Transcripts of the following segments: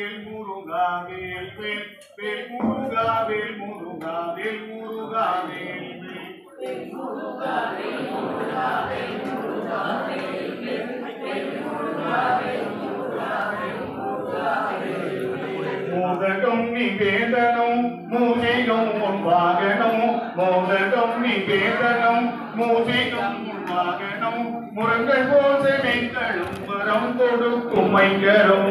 வேல் முருகா வேல் வேல் வேல் முருகா வேல் முருகா வேல் முருகா வேல் வேல். மோதகம் நிவேதனம் மூசிகம் முன்வாகனம் மோதகம் நிவேதனம் மூசிகம் முன்வாகனம் முருங்கள் போச வெங்களும் வரம் கொடுக்கும் மைகரம்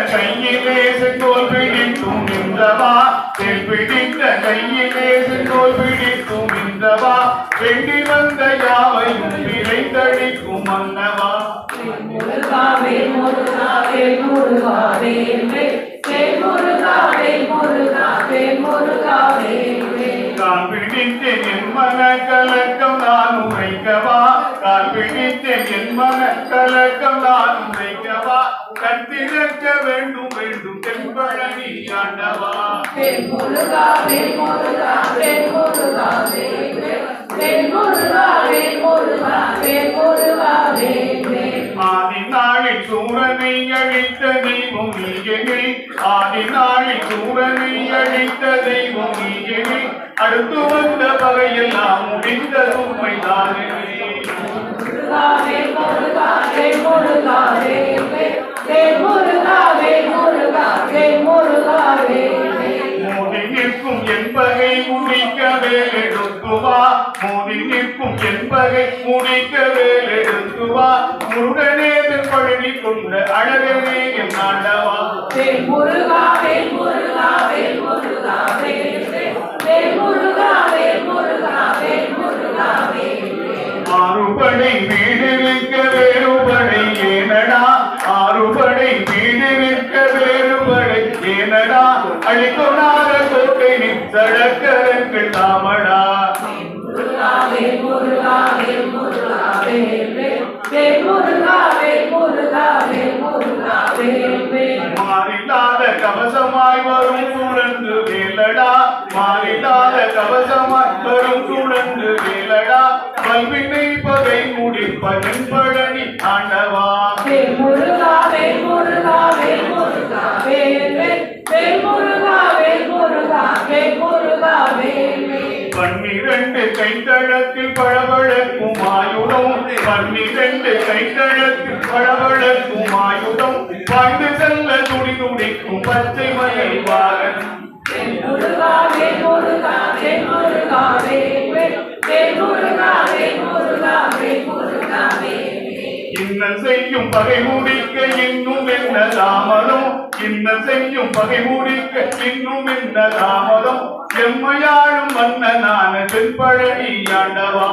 பிடித்த கையிலே செங்கோல் பிடித்தும் நின்றவா தேல் பிடித்த கையிலே செங்கோல் பிடித்தும் நின்றவா வெண்டி வந்த யாவையும் நிறைந்தடிக்கும் மன்னவா? முருகாவே முருகாவே முருகாவே வே. வே முருகாவே முருகாவே முருகாவே வே. கால் பிடித்தேன் என் மன கலக்கம் நான் உரைக்கவா? கால் பிடித்தேன் என் மன கலக்கம் நான் உரைக்கவா கத்திருக்க வேண்டும் வேண்டும் தென்பழனி ஆண்டவா. வே முருகாவே முருகாவே முருகாவே வே வே முருகாவே முருகாவே முருகாவே வே ஆதி நாளில் சூரனை அழித்த தெய்வம் நீயனில் ஆதி நாளில் சூரனை அழித்த தெய்வம் நீயனில் அடுத்து வந்த பகையெல்லாம் முடிந்த உண்மைதானே. என்பகை முடிக்க வேலெடுத்துவா முருகனேதன் பழனி கொண்ட அழகனே என் ஆண்டவா வே முருகாவே முருகாவே முருகாவே வே வே முருகாவே முருகாவே முருகாவே ஆறுபடை வீடு நிற்க வேறுபடை ஏனடா? ஆறுபடை வீடு நிற்க வேறுபடை ஏனடா? அழிக்கொணாத கோட்டை நிற்கடக்கரங்கள் தாமடா. முருகாவே கவசமாய் வரும் குழந்து வேலடா. மாறிடாத கவசமாய் வரும் குழந்து வேலடா. பல்வினை பகை முடிப்பதன் பழனி ஆண்டவா. முருகாவே கைத்தழத்தில் பழவழக்கும் ஆயுதம். பன்னிரண்டு கைத்தழத்தில் பழவழக்கும் ஆயுதம். பாய்ந்து செல்ல துடி துடிக்கும் பச்சை மலை வாகனம் முருகாவே முருகாவே முருகாவே வே வே முருகாவே முருகாவே முருகாவே இன்னல் செய்யும் பகை இன்னும் என்ன தாமதம் இன்னல் செய்யும் பகை மூடிக்க இன்னும் என்ன தாமதம் எம்மையாழும் செம்மையாளும் மன்னனான தென்பழனி ஆண்டவா